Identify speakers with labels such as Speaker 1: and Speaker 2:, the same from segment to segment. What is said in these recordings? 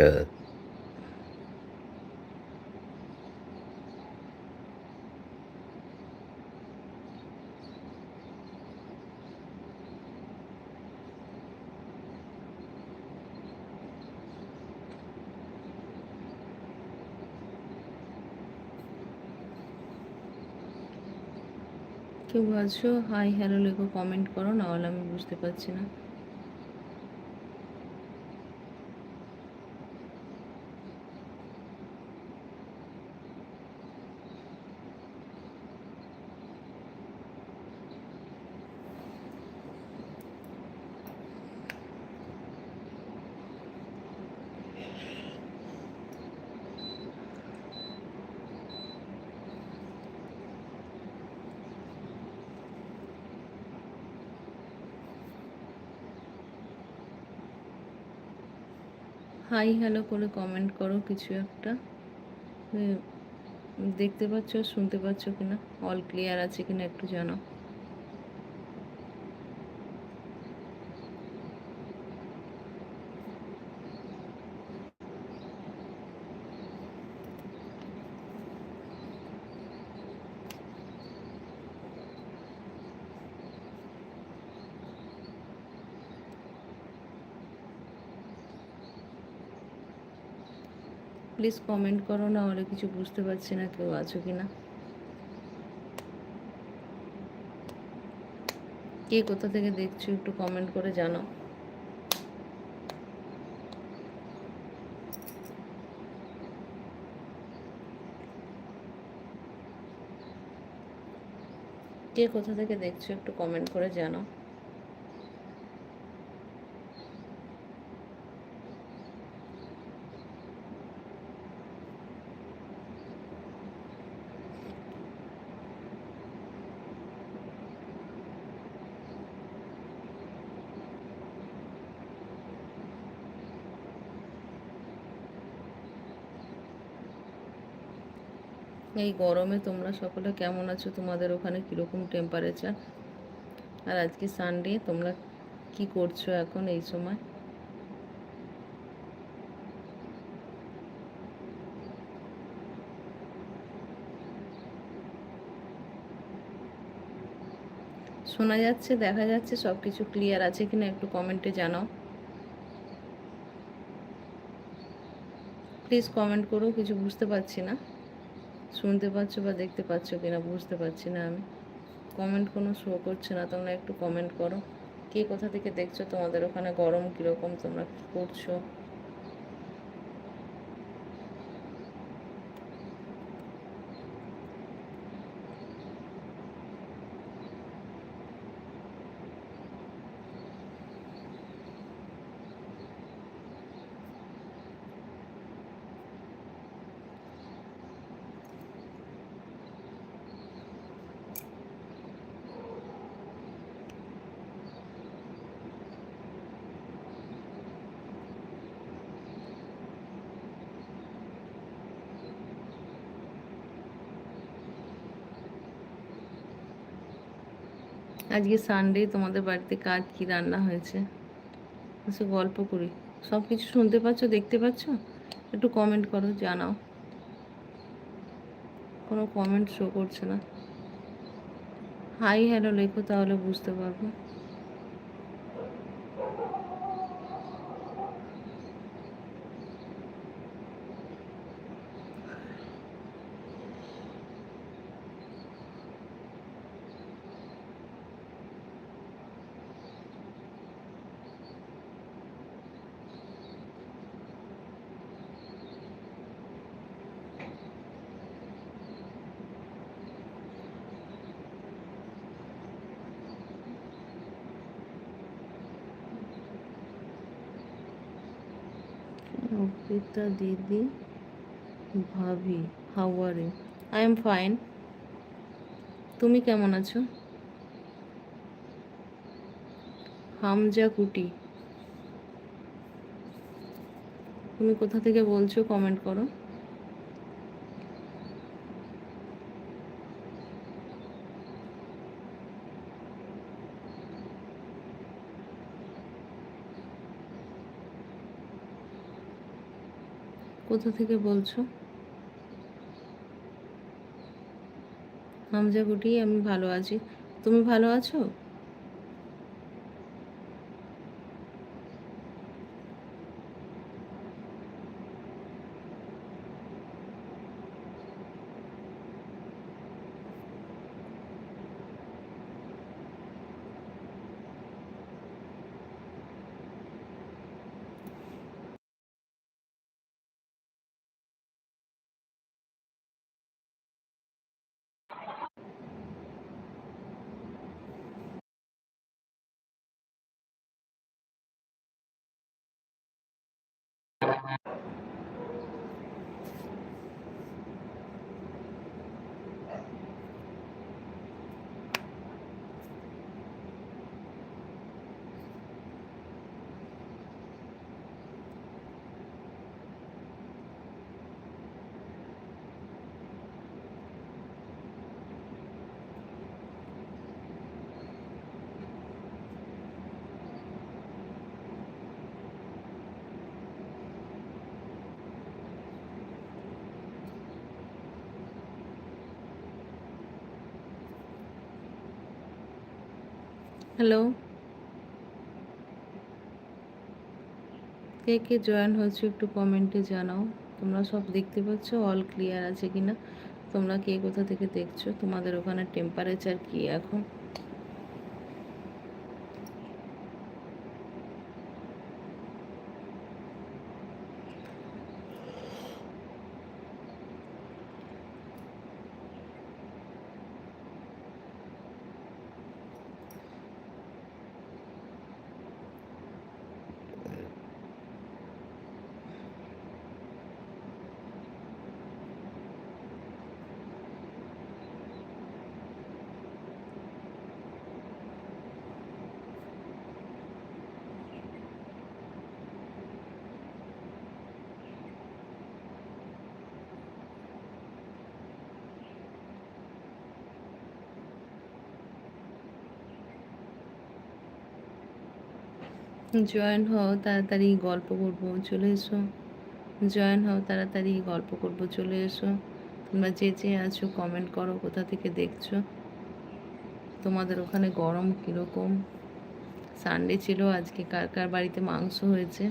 Speaker 1: better.
Speaker 2: কেউ আছো hi hello লেখো কমেন্ট করো নাহলে আমি বুঝতে পারছি না হাই হ্যালো করে কমেন্ট করো কিছু একটা। দেখতে পাচ্ছ, শুনতে পাচ্ছ কিনা? অল ক্লিয়ার আছে কিনা একটু জানাও প্লিজ কমেন্ট করো না হলে কিছু বুঝতে পারছি না কেউ আছো কি না কে কোথা থেকে দেখছ একটু কমেন্ট করে জানাও। কে কোথা থেকে দেখছ একটু কমেন্ট করে জানাও। এই গরমে তোমরা সকলে কেমন আছো? তোমাদের ওখানে কীরকম টেম্পারেচার আর আজকে সানডে তোমরা কি করছ এখন এই সময়? শোনা যাচ্ছে, দেখা যাচ্ছে সব কিছু ক্লিয়ার আছে কিনা একটু কমেন্টে জানাও। প্লিজ কমেন্ট করো, কিছু বুঝতে পারছি না। শুনতে পাচ্ছ বা দেখতে পাচ্ছ কিনা, বুঝতে পারছি না আমি। কমেন্ট কোনো শো করছে না, তোমরা একটু কমেন্ট করো। কে কোথা থেকে দেখছ, তোমাদের ওখানে গরম কীরকম, তোমরা কী করছ? আজকে সানডে তোমাদের বাড়িতে কাজ কি রান্না হয়েছে? কিছু গল্প করি। সব কিছু শুনতে পাচ্ছ, দেখতে পাচ্ছ? একটু কমেন্ট করো, জানাও। কোনো কমেন্ট শো করছে না। হাই হ্যালো লেখো তাহলে বুঝতে পারব। অর্পিতা দিদি ভাবি হাউ আই এম ফাইন তুমি কেমন আছো? হামজা কুটি তুমি কোথা থেকে বলছো? কমেন্ট করো। কোথা থেকে বলছো? হামজা গুটি আমি ভালো আছি। তুমি ভালো আছো? হ্যালো। কে কে জয়েন হয়েছে একটু কমেন্টে জানাও। তোমরা সব দেখতে পাচ্ছ অল ক্লিয়ার আছে কিনা? তোমরা কে কোথা থেকে দেখছ? তোমাদের ওখানে টেম্পারেচার কি এখন? জয়েন হও, তাড়াতাড়ি গল্প করব, চলে এসো। জয়েন হও, তাড়াতাড়ি গল্প করব, চলে এসো। তোমরা যে যে আছো কমেন্ট করো, কোথা থেকে দেখছ? তোমাদের ওখানে গরম কীরকম? সানডে ছিল, আজকে কার কার বাড়িতে মাংস হয়েছে?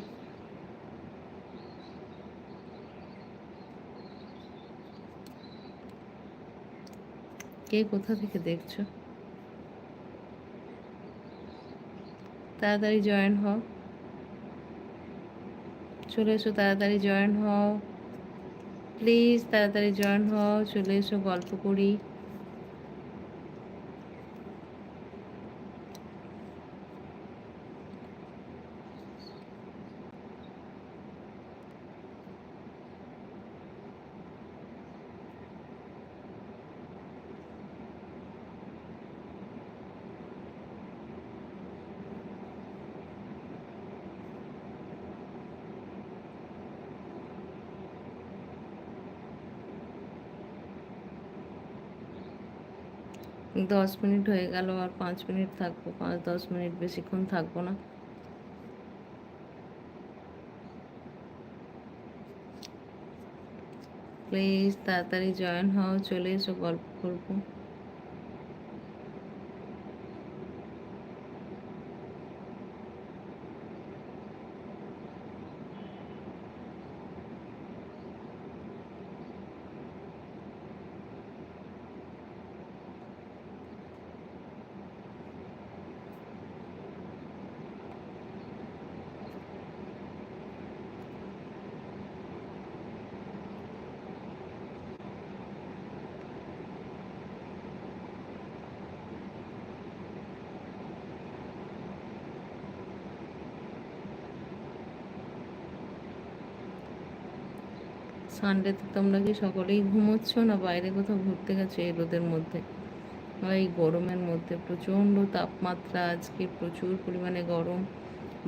Speaker 2: কে কোথা থেকে দেখছ? তাড়াতাড়ি জয়েন হও। চলে এসো, তাড়াতাড়ি জয়েন হও। প্লিজ তাড়াতাড়ি জয়েন হও, চলে এসো, গল্প করি। দশ মিনিট হয়ে গেল আর পাঁচ মিনিট থাকব, পাঁচ দশ মিনিট বেশিক্ষণ থাকব না। প্লিজ তাড়াতাড়ি জয়েন হও, চলে এসো, গল্প করব। সানডেতে তোমরা কি সকলেই ঘুমোচ্ছ না বাইরে কোথাও ঘুরতে গেছো এই রোদের মধ্যে? এই গরমের মধ্যে প্রচণ্ড তাপমাত্রা, আজকে প্রচুর পরিমাণে গরম।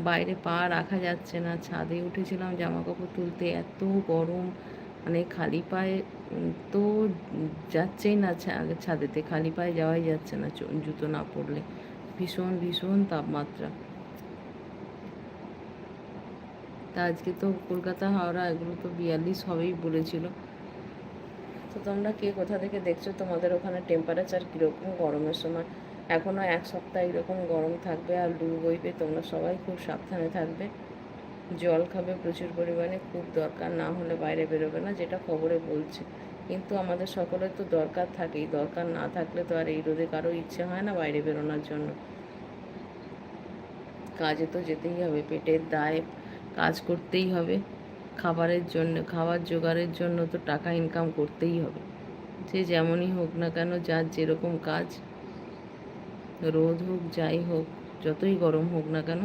Speaker 2: বাইরে পা রাখা যাচ্ছে না, ছাদে উঠেছিলাম জামা কাপড় তুলতে এত গরম মানে খালি পায়ে তো যাচ্ছেই না ছাদেতে, খালি পায়ে যাওয়াই যাচ্ছে না জুতো না পরলে। ভীষণ ভীষণ তাপমাত্রা। তা আজকে তো কলকাতা, হাওড়া এগুলো তো বিয়াল্লিশ হবেই বলেছিল। তো তোমরা কে কোথা থেকে দেখছ? তোমাদের ওখানে টেম্পারেচার কীরকম গরমের সময়? এখনও এক সপ্তাহ এরকম গরম থাকবে আর লু বইবে, তোমরা সবাই খুব সাবধানে থাকবে। জল খাবে প্রচুর পরিমাণে, খুব দরকার, না হলে বাইরে বেরোবে না, যেটা খবরে বলছে। কিন্তু আমাদের সকলের তো দরকার থাকেই, দরকার না থাকলে তো আর এই রোদে কারও ইচ্ছে হয় না বাইরে বেরোনোর জন্য। কাজে তো যেতেই হবে, পেটের দায়ে কাজ করতেই হবে। খাবারের জন্য, খাবার জোগাড়ের জন্য তো টাকা ইনকাম করতেই হবে। যে যেমনই হোক না কেন, যার যেরকম কাজ, রোদ হোক, যাই হোক, যতই গরম হোক না কেন,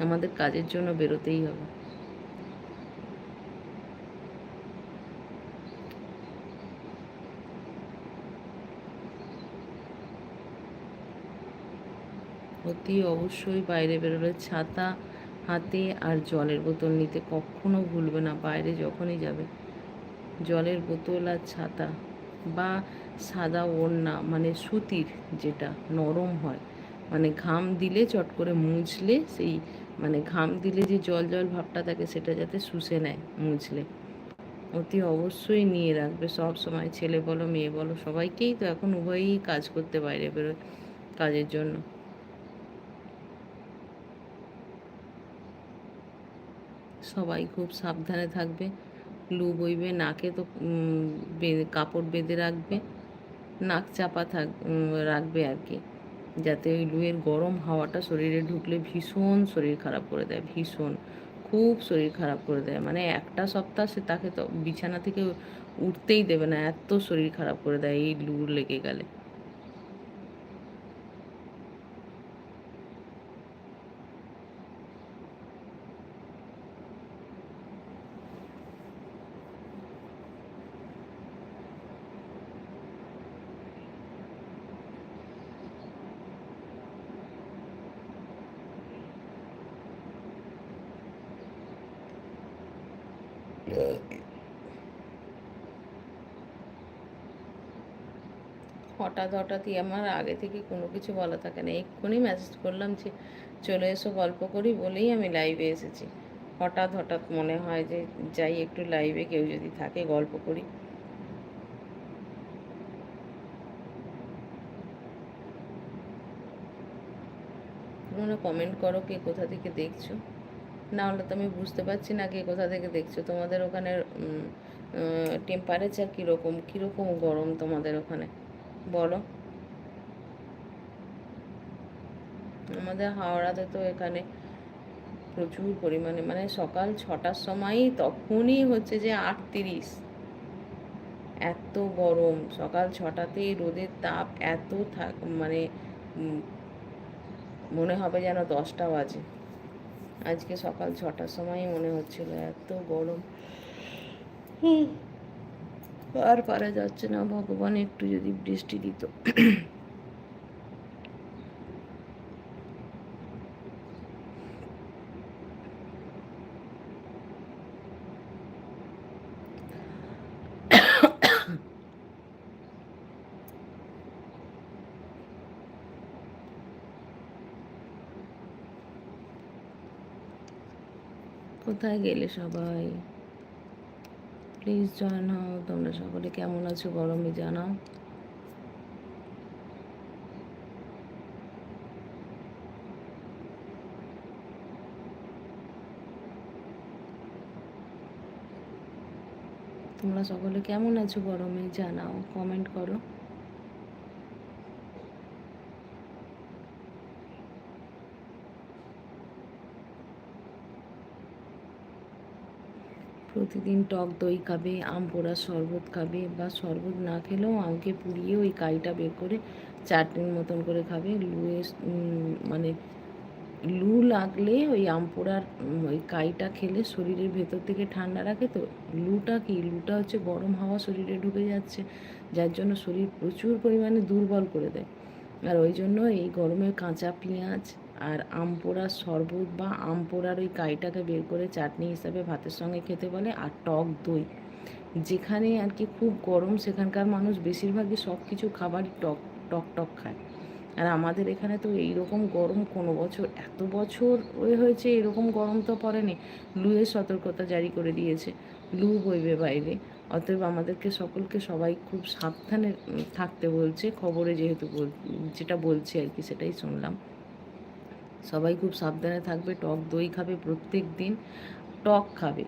Speaker 2: আমাদের কাজের জন্য বেরোতেই হবে। অতি অবশ্যই বাইরে বেরোলে ছাতা হাতে আর জলের বোতল নিতে কখনো ভুলবে না, বাইরে যখনই যাবে। জলের বোতল আর ছাতা বা সাদা ওড়না মানে সুতির যেটা নরম হয় মানে ঘাম দিলে চট করে মুছলে সেই মানে ঘাম দিলে যে জল জল ভাবটা থাকে সেটা যাতে শুষে নেয়, মুছলে। অতি অবশ্যই নিয়ে রাখবে। সব সময় ছেলে বলো, মেয়ে বলো, সবাইকেই তো এখন উভয়ই কাজ করতে বাইরে বেরোয় কাজের জন্য। সবাই খুব সাবধানে থাকবে। লু বইবে, নাকে তো কাপড় বেঁধে রাখবে, নাক চাপা থাক রাখবে আর কি। যাতে ওই লুয়ের গরম হাওয়াটা শরীরে ঢুকলে ভীষণ শরীর খারাপ করে দেয়, ভীষণ। খুব শরীর খারাপ করে দেয়। মানে একটা সপ্তাহ সে তাকে তো বিছানা থেকে উঠতেই দেবে না, এত শরীর খারাপ করে দেয় এই লু লেগে গেলে। হঠাৎ হঠাৎই আমার আগে থেকে কোনো কিছু বলা থাকে না। এক্ষুনি মেসেজ করলাম যে, চলে এসো, গল্প করি, বলেই আমি লাইভে এসেছি। হঠাৎ হঠাৎ মনে হয় যে, যাই একটু লাইভে কেউ যদি থাকে, গল্প করি। তোমরা কমেন্ট করো কে কোথা থেকে দেখছ। না হলে তো আমি বুঝতে পারছি না কি কোথা থেকে দেখছ। তোমাদের ওখানে টেম্পারেচার কীরকম? কীরকম গরম তোমাদের ওখানে? বলো। আমাদের হাওড়াতে তো এখানে প্রচুর পরিমাণে মানে সকাল ছটার সময়ই তখনই হচ্ছে যে আটত্রিশ। এত গরম। সকাল ছটাতেই রোদের তাপ এত থাক মানে মনে হবে যেন দশটা বাজে। আজকে সকাল ছটার সময় মনে হচ্ছিল এত গরম। আর পারা যাচ্ছে না, ভগবান একটু যদি বৃষ্টি দিত। কোথায় গেলে সবাই? প্লিজ জয়েন হও, তোমরা সকলে কেমন আছো গরমে জানাও। তোমরা সকলে কেমন আছো গরমে জানাও কমেন্ট করো। প্রতিদিন টক দই খাবে, আম পোড়ার শরবত খাবে বা শরবত না খেলেও আমকে পুড়িয়ে ওই কাইটা বের করে চাটনির মতন করে খাবে। লুয়ে মানে লু লাগলে ওই আম পোড়ার ওই কাইটা খেলে শরীরের ভেতর থেকে ঠান্ডা রাখে তো লুটা কি? লুটা হচ্ছে গরম হাওয়া শরীরে ঢুকে যাচ্ছে, যার জন্য শরীর প্রচুর পরিমাণে দুর্বল করে দেয়। আর ওই জন্য এই গরমে কাঁচা পেঁয়াজ আর আম পোড়ার শরবত বা আম পোড়ার ওই কাইটাকে বের করে চাটনি হিসাবে ভাতের সঙ্গে খেতে বলে আর টক দই। যেখানে আর কি খুব গরম, সেখানকার মানুষ বেশিরভাগই সব কিছু খাবারই টক টক টক খায়। আর আমাদের এখানে তো এইরকম গরম কোনো বছর, এত বছর ওই হয়েছে এরকম গরম তো পড়েনি। লুয়ের সতর্কতা জারি করে দিয়েছে। লু বইবে বাইরে। অতএব আমাদেরকে সকলকে সবাই খুব সাবধানে থাকতে বলছে। খবরে যেহেতু যেটা বলছে আর কি সেটাই শুনলাম। সবাই খুব সাবধানে থাকবে, টক দই খাবে প্রত্যেক দিন। টক খাবে,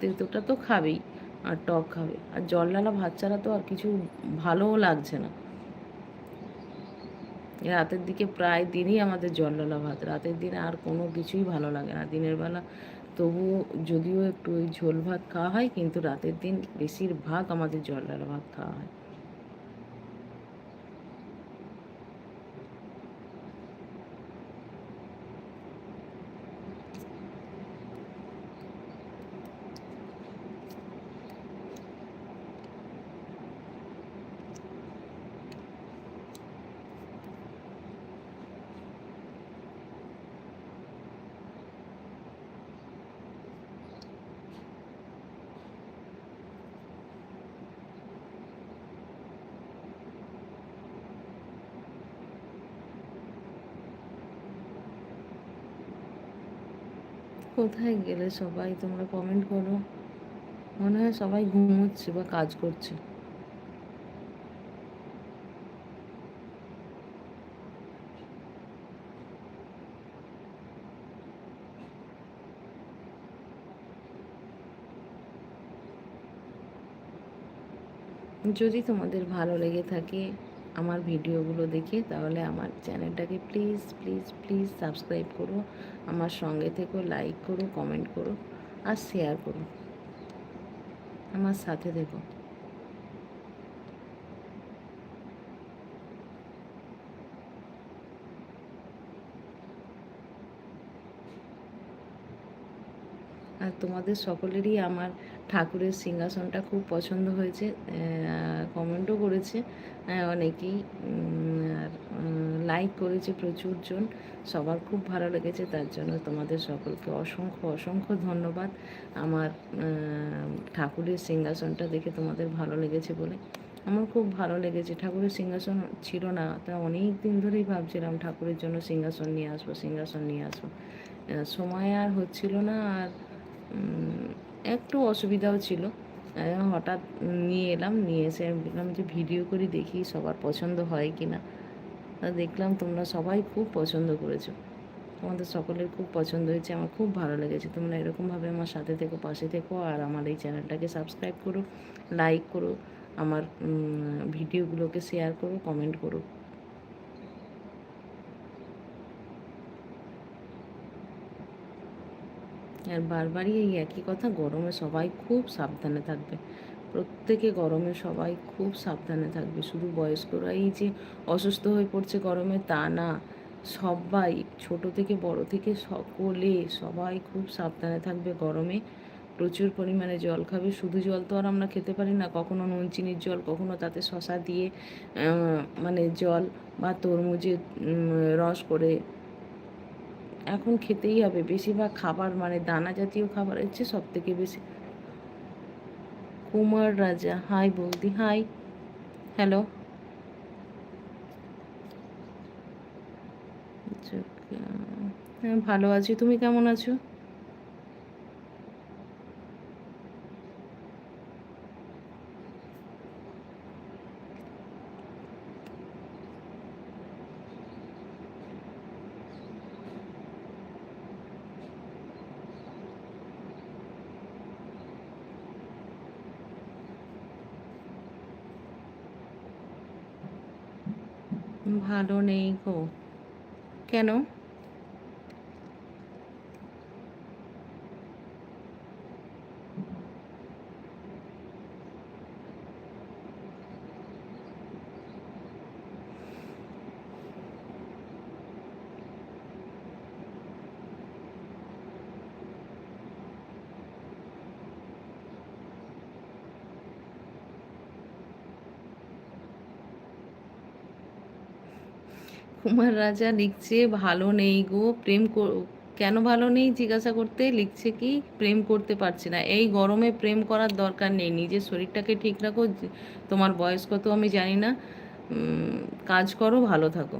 Speaker 2: তেঁতোটা তো খাবেই, আর টক খাবে। আর জলডালা ভাত ছাড়া তো আর কিছু ভালোও লাগছে না। রাতের দিকে প্রায় দিনই আমাদের জলডালা ভাত, রাতের দিনে আর কোনো কিছুই ভালো লাগে না। দিনের বেলা তবুও যদিও একটু ওই ঝোল ভাত খাওয়া হয়, কিন্তু রাতের দিন বেশিরভাগ আমাদের জলডালা ভাত খাওয়া হয়। কোথায় গেলে সবাই? তোমরা কমেন্ট করো। মনে হয় সবাই ঘুমোচ্ছে বা কাজ করছে। যদি তোমাদের ভালো লেগে থাকে আমার ভিডিওগুলো দেখে, তাহলে আমার চ্যানেলটাকে প্লিজ প্লিজ প্লিজ সাবস্ক্রাইব করো। আমার সঙ্গে থেকো লাইক করো কমেন্ট করো আর শেয়ার করো। আমার সাথে দেখো আর তোমাদের সকলেরই আমার ঠাকুরের সিংহাসনটা খুব পছন্দ হয়েছে কমেন্টও করেছে অনেকেই আর লাইক করেছে প্রচুর জন সবার খুব ভালো লেগেছে, তার জন্য তোমাদের সকলকে অসংখ্য অসংখ্য ধন্যবাদ, আমার ঠাকুরের সিংহাসনটা দেখে তোমাদের ভালো লেগেছে বলে, আমার খুব ভালো লেগেছে, ঠাকুরের সিংহাসন ছিল না, তা অনেক দিন ধরেই ভাবছিলাম ঠাকুরের জন্য সিংহাসন নিয়ে আসব, সিংহাসন নিয়ে আসব সময় আর হচ্ছিল না, আর একটু অসুবিধাও ছিল। হঠাৎ নিয়ে এলাম, নিয়ে এসে আমি দেখলাম যে, ভিডিও করি দেখি সবার পছন্দ হয় কি না দেখলাম তোমরা সবাই খুব পছন্দ করেছ। তোমাদের সকলের খুব পছন্দ হয়েছে, আমার খুব ভালো লেগেছে। তোমরা এরকমভাবে আমার সাথে থেকো, পাশে থেকো, আর আমার এই চ্যানেলটাকে সাবস্ক্রাইব করো, লাইক করো, আমার ভিডিওগুলোকে শেয়ার করো, কমেন্ট করো। আর বারবারই এই একই কথা, গরমে সবাই খুব সাবধানে থাকবে। প্রত্যেকে গরমে সবাই খুব সাবধানে থাকবে। শুধু বয়স্করাই যে অসুস্থ হয়ে পড়ছে গরমে, তা না। সবাই, ছোট থেকে বড় থেকে সকলে সবাই খুব সাবধানে থাকবে গরমে। প্রচুর পরিমাণে জল খাবে। শুধু জল তো আর আমরা খেতে পারি না। কখনো নুন, চিনির জল, কখনো তাতে শশা দিয়ে মানে জল বা তরমুজের রস করে এখন খেতেই হবে। বেশিরভাগ খাবার মানে দানা জাতীয় খাবার হচ্ছে সব থেকে বেশি। কুমার রাজা, হাই বৌদি হাই। হ্যালো হ্যাঁ ভালো আছি। তুমি কেমন আছো? ভালো নেই গো। কেন? কুমার রাজা লিখছে, ভালো নেই গো, প্রেম কেন ভালো নেই? জিজ্ঞাসা করতে, লিখছে কি, প্রেম করতে পারছি না। এই গরমে প্রেম করার দরকার নেই। নিজের শরীরটাকে ঠিক রাখো তোমার বয়স কত আমি জানি না। কাজ করো, ভালো থাকো।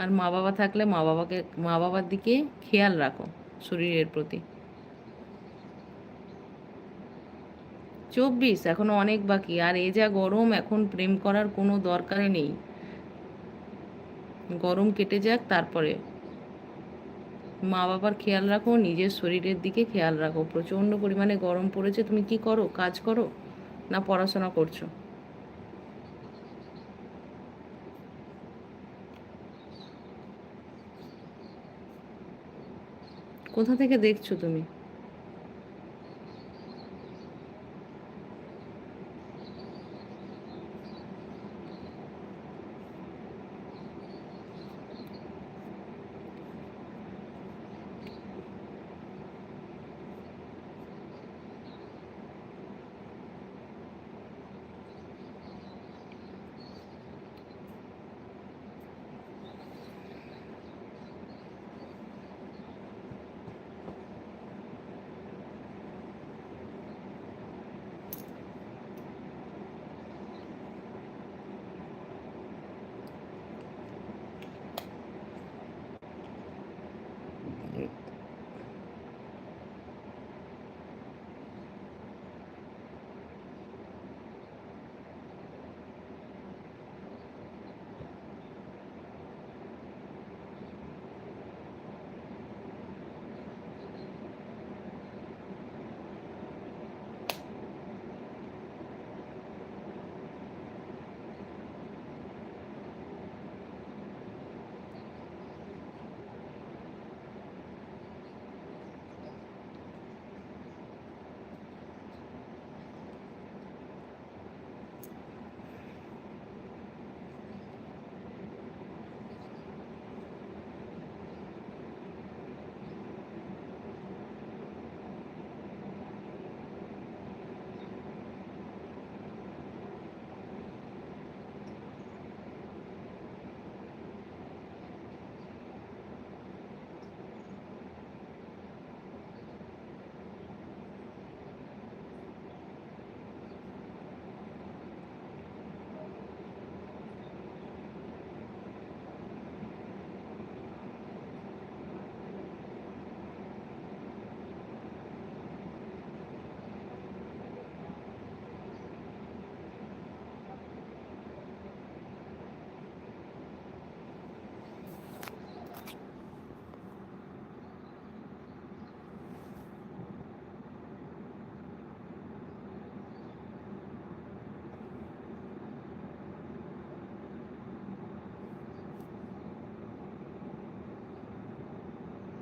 Speaker 2: আর মা বাবা থাকলে মা বাবাকে মা বাবার দিকে খেয়াল রাখো শরীরের প্রতি। চব্বিশ, এখনও অনেক বাকি। আর এ যা গরম, এখন প্রেম করার কোনো দরকারই নেই। গরম কেটে যাক, তারপরে মা বাবার খেয়াল রাখো, নিজের শরীরের দিকে খেয়াল রাখো। প্রচণ্ড পরিমাণে গরম পড়েছে, তুমি কি করো? কাজ করো? না পড়াশোনা করছ? কোথা থেকে দেখছ তুমি?